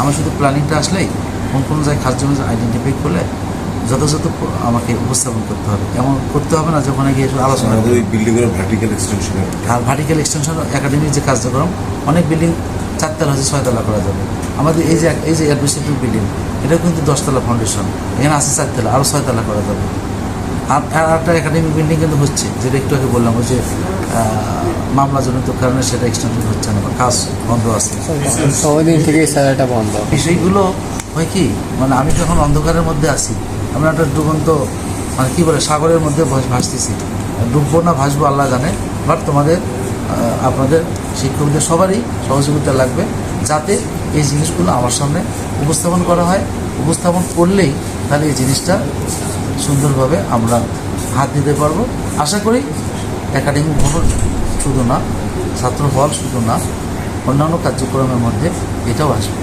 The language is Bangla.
আমার শুধু প্ল্যানিংটা আসলেই কোন কোন জায়গায় খাস জমি আইডেন্টিফাই করলে যথাযথ আমাকে উপস্থাপন করতে হবে। এমন করতে হবে না যখন গিয়ে একটু আলোচনা ওই বিল্ডিংয়ের ভার্টিক্যাল এক্সটেনশনের আর ভার্টিক্যাল এক্সটেনশন একাডেমির যে কার্যক্রম অনেক বিল্ডিং চারতলা হচ্ছে ছয়তলা করা যাবে। আমাদের এই যে এই যে অ্যাডমিনিস্ট্রেটিভ বিল্ডিং এটা কিন্তু দশতলা ফাউন্ডেশন এখানে আছে চারতলা আরও ছয়তলা করা যাবে। আর একটা একাডেমিক বিল্ডিং কিন্তু হচ্ছে যেটা একটু আগে বললাম ওই যে মামলাজনিত কারণে সেটা এক্সটেনশন হচ্ছে না বা কাজ বন্ধ আছে। দিন থেকেই স্যালারিটা বন্ধ। বিষয়গুলো হয় কি মানে আমি যখন অন্ধকারের মধ্যে আছি আমরা একটা ডুবন্ত মানে কি বলে সাগরের মধ্যে ভাসতেছি। ডুববো না ভাসবো আল্লাহ জানে। বাট তোমাদের আপনাদের শিক্ষকদের সবারই সহযোগিতা লাগবে যাতে এই জিনিসগুলো আমার সামনে উপস্থাপন করা হয়। উপস্থাপন করলেই তাহলে এই জিনিসটা সুন্দরভাবে আমরা হাত দিতে পারব। আশা করি একাডেমিক ভবন শুধু না ছাত্র হল শুধু না অন্যান্য কার্যক্রমের মধ্যে এটাও আসবে।